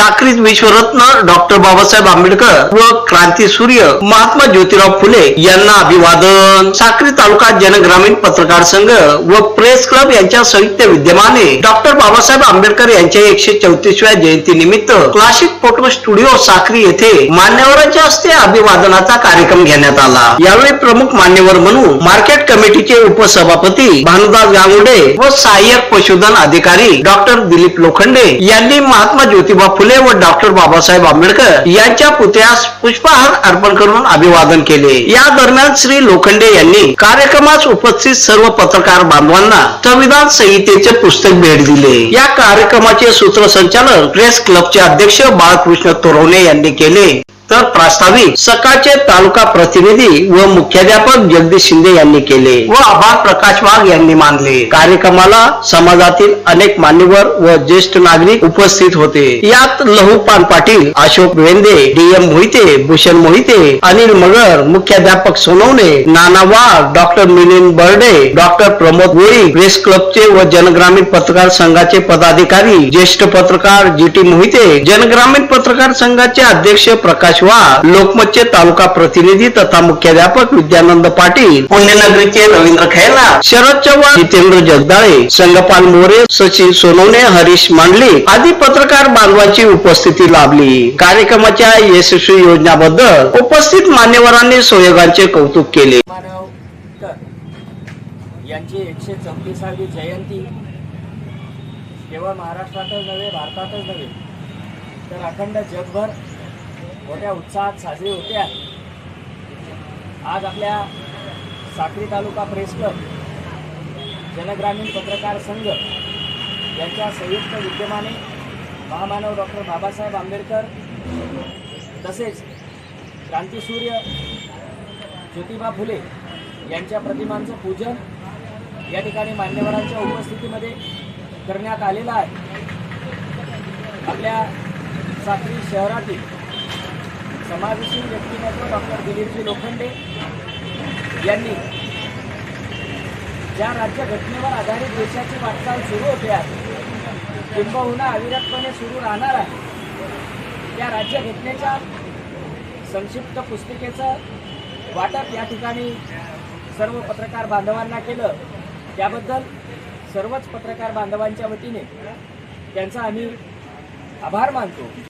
साक्रीत विश्वरत्न डॉक्टर बाबासाहेब आंबेडकर व क्रांती सूर्य महात्मा ज्योतिराव फुले यांना अभिवादन. साक्री तालुका जनग्रामीण पत्रकार संघ व प्रेस क्लब यांच्या संयुक्त विद्यमाने डॉक्टर बाबासाहेब आंबेडकर यांच्या एकशे चौतीसव्या जयंती निमित्त क्लासिक फोटो स्टुडिओ साक्री येथे मान्यवरांच्या हस्ते अभिवादनाचा कार्यक्रम घेण्यात आला. यावेळी प्रमुख मान्यवर म्हणून मार्केट कमिटीचे उपसभापती भानुदास गांगुडे व सहाय्यक पशुधन अधिकारी डॉक्टर दिलीप लोखंडे यांनी महात्मा ज्योतिबा फुले व डॉक्टर बाबासाहेब आंबेडकर यांच्या पुतळ्यास पुष्पहार अर्पण करून अभिवादन केले. या दरम्यान श्री लोखंडे यांनी कार्यक्रमास उपस्थित सर्व पत्रकार बांधवांना संविधान संहितेचे पुस्तक भेट दिले. या कार्यक्रमाचे सूत्रसंचालन प्रेस क्लबचे अध्यक्ष बाळकृष्ण तोरवणे यांनी केले. तर प्रास्ताविक सकाळचे तालुका प्रतिनिधी व मुख्याध्यापक जगदीश शिंदे यांनी केले. व आभार प्रकाश वाघ यांनी मानले. कार्यक्रमाला समाजातील अनेक मान्यवर व ज्येष्ठ नागरिक उपस्थित होते. यात लहू पान पाटील अशोक वेंदे डी एम मोहिते भूषण मोहिते अनिल मगर मुख्याध्यापक Sonawane Nana Wagh doctor Milind Barde doctor Pramod Goli press क्लबचे व जनग्रामीण पत्रकार संघाचे पदाधिकारी ज्येष्ठ पत्रकार जी टी मोहिते जनग्रामीण पत्रकार संघाचे अध्यक्ष प्रकाश वाघ लोकमतचे तालुका प्रतिनिधी तथा मुख्याध्यापक विद्यानंद पाटील. पुण्यनगरीचे रवींद्र खैरा शरद चव्हाण जितेंद्र जगदाळे संगपाल मोरे सचिन सोनवणे हरीश मांडले आदी पत्रकार बांधवांची उपस्थिती लाभली. कार्यक्रमाच्या यशस्वी योजनाबद्दल उपस्थित मान्यवरांनी सहयोगांचे कौतुक केले. यांची एकशे चौतीसावी जयंती. केवळ महाराष्ट्रातच नव्हे भारतातच नव्हे तर अखंड जगभर मोठ्या उत्साहात साजरी होते आहे आज आपल्या साक्री तालुका प्रेस क्लब जनग्रामीण पत्रकार संघ यांच्या संयुक्त विद्यमाने महामानव डॉक्टर बाबासाहेब आंबेडकर तसेच क्रांतीसूर्य ज्योतिबा फुले यांच्या प्रतिमांचं पूजन या ठिकाणी मान्यवरांच्या उपस्थितीमध्ये करण्यात आलेलं आहे. आपल्या साक्री शहरातील समाजशील व्यक्तिमत्व डॉक्टर दिलीपजी लोखंडे यांनी ज्या राज्यघटनेवर आधारित देशाची वाटचाल सुरू होते आहे किंबहुना अविरतपणे सुरू राहणार आहे त्या राज्यघटनेच्या संक्षिप्त पुस्तिकेचं वाटप या ठिकाणी सर्व पत्रकार बांधवांना केलं. त्याबद्दल सर्वच पत्रकार बांधवांच्या वतीने त्यांचा आम्ही आभार मानतो.